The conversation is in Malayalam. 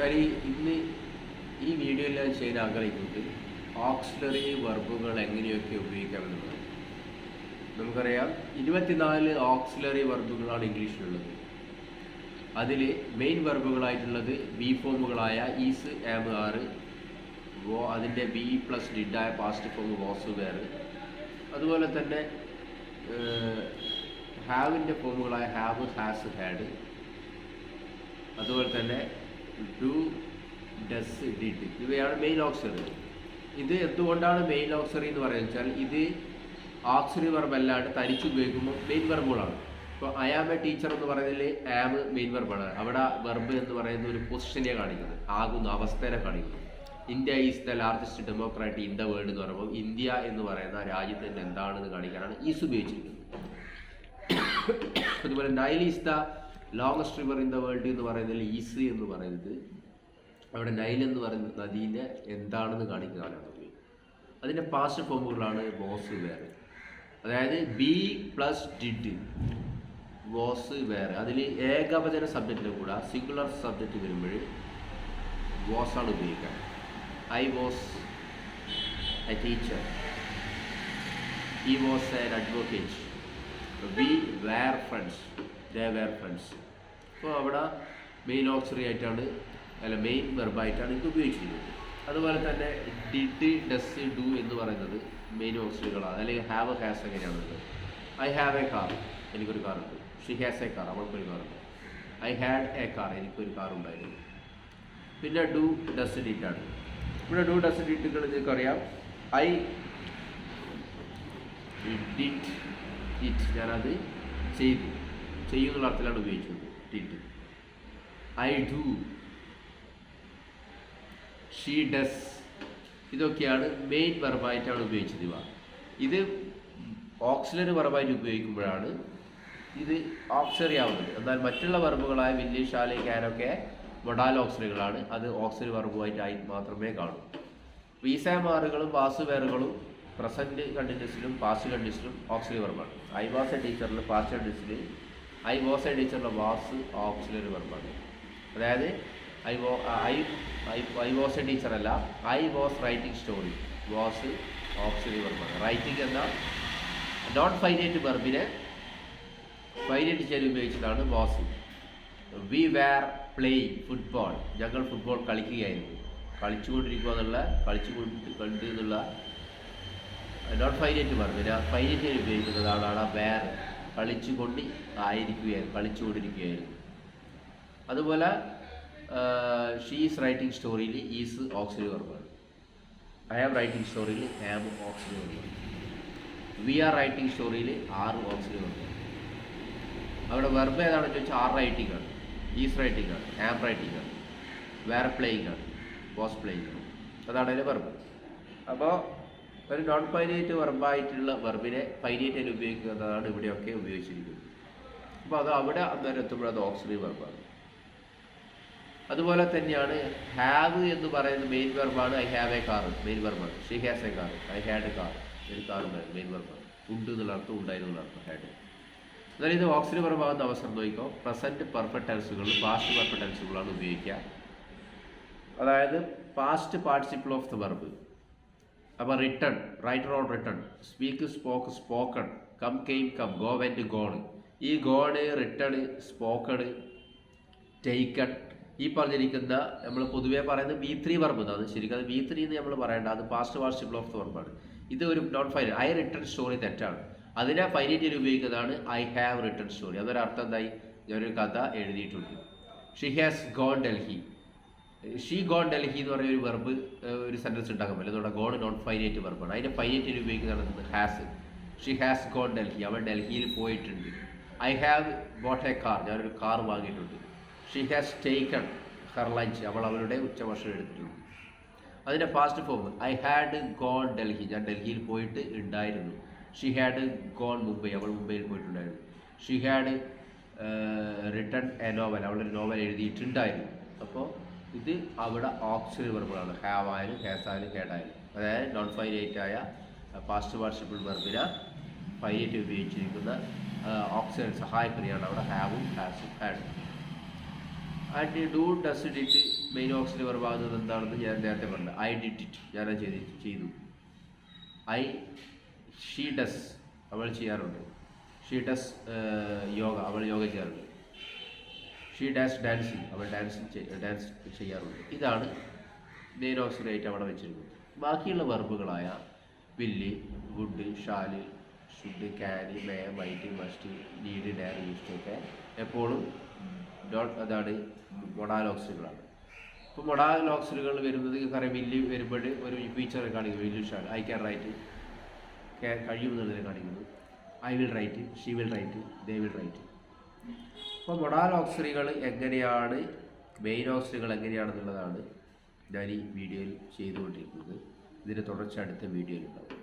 ഈ ഇന്ന് ഈ വീഡിയോയിൽ ഞാൻ ചെയ്യാൻ ആഗ്രഹിക്കുന്നത് ഓക്സിലറി വെർബുകൾ എങ്ങനെയൊക്കെ ഉപയോഗിക്കാമെന്നുള്ളത് നമുക്കറിയാം ഇരുപത്തിനാല് ഓക്സിലറി വെർബുകളാണ് ഇംഗ്ലീഷിലുള്ളത്. അതിൽ മെയിൻ വെർബുകളായിട്ടുള്ളത് ബി ഫോമുകളായ ഈസ് ആം ആറ് വോ അതിന്റെ ബി പ്ലസ് ഡിഡായ പാസ്റ്റ് ഫോം വോസ് വേർ അതുപോലെ തന്നെ ഹാവിന്റെ ഫോമുകളായ ഹാവ് ഹാസ് ഹാഡ് അതുപോലെ തന്നെ ഡു ഡസ് ഡിഡ് ഇവയാണ് മെയിൻ ഓക്സറി ഇത് എന്തുകൊണ്ടാണ് മെയിൻ ഓക്സറി എന്ന് പറയുന്നത് വെച്ചാൽ ഇത് ഓക്സറി വെർബ് അല്ലാണ്ട് തനിച്ച് ഉപയോഗിക്കുമ്പോൾ മെയിൻ വെർബുകളാണ് ഇപ്പോൾ ഐ ആം എ ടീച്ചർ എന്ന് പറയുന്നതിൽ ആം മെയിൻ വെർബാണ് അവിടെ വെർബ് എന്ന് പറയുന്ന ഒരു പൊസിഷനെ കാണിക്കുന്നത്. ആകുന്ന അവസ്ഥയെ കാണിക്കുന്നു. India is the largest democracy in the world എന്ന് പറയുമ്പോൾ ഇന്ത്യ എന്ന് പറയുന്ന രാജ്യത്തിന്റെ എന്താണെന്ന് കാണിക്കാനാണ് ഈസ് ഉപയോഗിച്ചിരിക്കുന്നത് അതുപോലെ Nile is the longest river in the world എന്ന് പറയുന്നതിൽ ഈസ് എന്ന് പറയുന്നത് അവിടെ നൈൽ എന്ന് പറയുന്ന നദീനെ എന്താണെന്ന് കാണിക്കാനാണ് അതിന്റെ പാസ്റ്റ് ഫോമുകളാണ് വോസ് വേറെ അതായത് ബി പ്ലസ് ഡിഡ് വോസ് വേറെ അതിൽ ഏകവചന സബ്ജക്റ്റിന്റെ കൂടെ സിംഗുലർ സബ്ജക്റ്റ് വരുമ്പോൾ വോസാണ് ഉപയോഗിക്കുക I was a teacher he was an advocate we were friends they were friends അപ്പോൾ അവിടെ മെയിൻ ഓക്സറി ആയിട്ടാണ് അല്ല മെയിൻ വെർബായിട്ടാണ് ഇത് ഉപയോഗിച്ചിരിക്കുന്നത്. അതുപോലെ തന്നെ ഡിഡ് ഡസ് ഡു എന്ന് പറയുന്നത് മെയിൻ ഓക്സറികളാണ് അല്ലെങ്കിൽ ഹാവ് ഹാസ് എങ്ങനെയാണുള്ളത് ഐ ഹാവ് എ കാർ എനിക്കൊരു കാറുണ്ട് ഷി ഹാസ് എ കാർ അവൾക്കൊരു കാറുണ്ട് ഐ ഹാഡ് എ കാർ എനിക്കൊരു കാർ ഉണ്ടായിരുന്നു. പിന്നെ ഡു ഡസ് ഡിറ്റാണ് ഇവിടെ ഡു ഡസ് ഡിറ്റുകൾ നിങ്ങൾക്കറിയാം ഐ ഡിറ്റ് ഇറ്റ് ഞാനത് ചെയ്തു. ചെയ്യുന്നുള്ള അർത്ഥത്തിലാണ് ഉപയോഗിച്ചത്. Did I do. She does. ഇതൊക്കെയാണ് മെയിൻ വെർബായിട്ടാണ് ഉപയോഗിച്ചത് ഇവ. ഇത് ഓക്സിലറി വെർബായിട്ട് ഉപയോഗിക്കുമ്പോഴാണ് ഇത് ഓക്സിലറി ആവുന്നത്. എന്നാൽ മറ്റുള്ള വെർബുകളായ വില്ലി ഷാലി ക്യാനൊക്കെ മൊഡാൽ ഓക്സിലറികളാണ്. അത് ഓക്സിലറി വെർബുമായിട്ടായി മാത്രമേ കാണൂ. വീസാമാറുകളും വാസുവേറുകളും പ്രസന്റ് കണ്ടിന്യൂസിലും പാസ്റ്റ് കണ്ടിന്യൂസിലും ഓക്സിലറി വെർബാണ്. ഐ വാസ് എ ടീച്ചറിൽ പാസ്റ്റ് കണ്ടിന്യൂസിൽ ഐ വാസ് എ ടീച്ചറിലെ വാസ് ഓക്സിലറി വെർബാണ് അതായത് I was I I I was a teacher അല്ല I was writing story was auxiliary വെർബാണ് writing എന്ന നോൺ ഫൈനൈറ്റ് വെർബിനെ ഫൈനൈറ്റ് ചെയ്യാൻ ഉപയോഗിച്ചതാണ് was we were playing football ഞങ്ങൾ ഫുട്ബോൾ കളിക്കുകയായിരുന്നു. കളിച്ചുകൊണ്ടിരിക്കുക എന്നുള്ള കളിച്ചുകൊണ്ട് കണ്ട് എന്നുള്ള നോട്ട് ഫൈനൈറ്റ് വെർബിന് ഫൈനൈറ്റ് ഉപയോഗിക്കുന്നതാണ് അവിടെ വേർ കളിച്ചുകൊണ്ട് ആയിരിക്കുകയായിരുന്നു കളിച്ചുകൊണ്ടിരിക്കുകയായിരുന്നു. അതുപോലെ ഷീസ് റൈറ്റിംഗ് സ്റ്റോറിയിൽ ഈസ് ഓക്സിലി വെർബാണ് ഐ ആം റൈറ്റിംഗ് സ്റ്റോറിയിൽ ആം ഓക്സിലി വെർബാണ് വി ആർ റൈറ്റിംഗ് സ്റ്റോറിയിൽ ആർ ഓക്സിലി വെർബാണ് അവിടെ വെർബ് ഏതാണെന്ന് ചോദിച്ചാൽ ആർ റൈറ്റിംഗ് ആണ് ഈസ് റൈറ്റിംഗ് ആണ് ആം റൈറ്റിംഗ് ആണ് വേർ പ്ലേയിങ് ആണ് വാസ് പ്ലേയിങ് ആണ്. അതാണ് അതിന്റെ വെർബ് അപ്പോൾ ഒരു നോൺ ഫൈനൈറ്റ് വെർബായിട്ടുള്ള വെർബിനെ ഫൈനൈറ്റ് ഉപയോഗിക്കുന്നതാണ് ഇവിടെയൊക്കെ ഉപയോഗിച്ചിരിക്കുന്നത്. അപ്പോൾ അത് അവിടെ അന്നേരം എത്തുമ്പോൾ അത് ഓക്സിലറി വെർബാണ് അതുപോലെ തന്നെയാണ് ഹാവ് എന്ന് പറയുന്ന main വെർബാണ് I have a car main വെർബാണ് she has a car I had car ഒരു കാർ മെയിൻ വെർബാണ് ഉണ്ട് എന്നുള്ള അർത്ഥം ഉണ്ടായിരുന്നു അർത്ഥം ഹാഡ് എന്നാൽ ഇത് ഓക്സിലറി വെർബാകുന്ന അവസരം നോക്കിക്കോ. പ്രസന്റ് പെർഫെക്റ്റ് ടെൻസുകൾ പാസ്റ്റ് പെർഫെക്റ്റ് ടെൻസുകളാണ് ഉപയോഗിക്കുക. അതായത് past participle of the verb അപ്പോൾ return writer on return speak spoke spoken come came come go went gone ഈ ഗോണ് റിട്ടേൺ സ്പോക്കൺ ടേക്കൺ ഈ പറഞ്ഞിരിക്കുന്ന നമ്മൾ പൊതുവേ പറയുന്നത് വി ത്രീ വർബ് എന്നാണ്. ശരിക്കും അത് വി ത്രീ എന്ന് നമ്മൾ പറയേണ്ട അത് പാസ്റ്റ് പാർട്ടിസിപ്പിൾ ഓഫ് വർബാണ് ഇത് ഒരു non final I written story തെറ്റാണ്. അതിനെ ഫൈനൈറ്റിൽ ഉപയോഗിക്കുന്നതാണ് ഐ ഹാവ് റിട്ടേൺ സ്റ്റോറി അതൊരു അർത്ഥം എന്തായി? ഞാനൊരു കഥ എഴുതിയിട്ടുണ്ട്. She has gone Delhi she gone Delhi എന്ന് പറയുന്ന ഒരു വെർബ് ഒരു സെന്റൻസ് ഉണ്ടാക്കാൻ പറ്റില്ല. അതുകൊണ്ട് ഗോൺ നോൺ ഫൈനൈറ്റ് വെർബാണ് അതിന്റെ ഫൈനൈറ്റ് ഉപയോഗിക്കുന്നതാണ് has she has gone Delhi അവൾ ഡൽഹിയിൽ പോയിട്ടുണ്ട്. I have bought a car ഞാനൊരു കാർ വാങ്ങിയിട്ടുണ്ട്. She has taken her lunch അവൾ അവളുടെ ഉച്ചഭക്ഷണം എടുത്തിട്ടുണ്ട്. അതിന്റെ fast form I had gone Delhi ഞാൻ ഡൽഹിയിൽ പോയിട്ട് ഉണ്ടായിരുന്നു. ഷീ ഹാഡ് ഗോൺ മുംബൈ അവൾ മുംബൈയിൽ പോയിട്ടുണ്ടായിരുന്നു. She had written a novel അവളൊരു നോവൽ എഴുതിയിട്ടുണ്ടായിരുന്നു. അപ്പോൾ ഇത് അവിടെ ഓക്സിലറി വെർബുകളാണ് ഹാവ് ആയാലും ഹാസ് ആയാലും ഹേഡ് ആയാലും. അതായത് നോൺ ഫൈനൈറ്റ് ആയ പാസ്റ്റ് പാർട്ടിസിപ്പിൾ വെർബിന് ഫൈനൈറ്റ് ഉപയോഗിച്ചിരിക്കുന്ന ഓക്സിജൻ സഹായക്രിയയാണ് അവിടെ ഹാവും ഹാസും ഹാഡും. And do does did main auxiliary വെർബാകുന്നത് എന്താണെന്ന് ഞാൻ നേരത്തെ പറഞ്ഞു ഐ ഡിറ്റ് ഇറ്റ്. ഞാനത് ചെയ്ത് ചെയ്തു. ഐ ഷീ ഡസ് അവൾ ചെയ്യാറുണ്ട്. She does yoga. അവൾ യോഗ ചെയ്യാറുണ്ട്. ഷീ ഡാൻസ് ഡാൻസിങ് അവൾ ഡാൻസ് ഡാൻസ് ചെയ്യാറുണ്ട്. ഇതാണ് മെയിൻ ഓപ്ഷനായിട്ട് അവിടെ വെച്ചിരിക്കുന്നത്. ബാക്കിയുള്ള വെർബുകളായ will would shall should can may might must need dare used ഒക്കെ എപ്പോഴും ഡോട്ട് അതാണ് മൊഡാലോക്സുകളാണ് ഇപ്പോൾ മൊഡാലോക്സുകൾ വരുന്നത് പറയാം വില്ല് വരുമ്പോൾ ഒരു ഫീച്ചർ കാണിക്കുന്നു. Will shall I can write കഴിയുമെന്നുള്ളതിനെ കാണിക്കുന്നു. I will write she will write they will write അപ്പോൾ മൊഡാൽ ഓക്സറികൾ എങ്ങനെയാണ് മെയിൻ ഓക്സറികൾ എങ്ങനെയാണെന്നുള്ളതാണ് ഞാൻ ഈ വീഡിയോയിൽ ചെയ്തുകൊണ്ടിരിക്കുന്നത്. ഇതിന്റെ തുടർച്ച അടുത്ത വീഡിയോയിൽ ഉണ്ടാവും.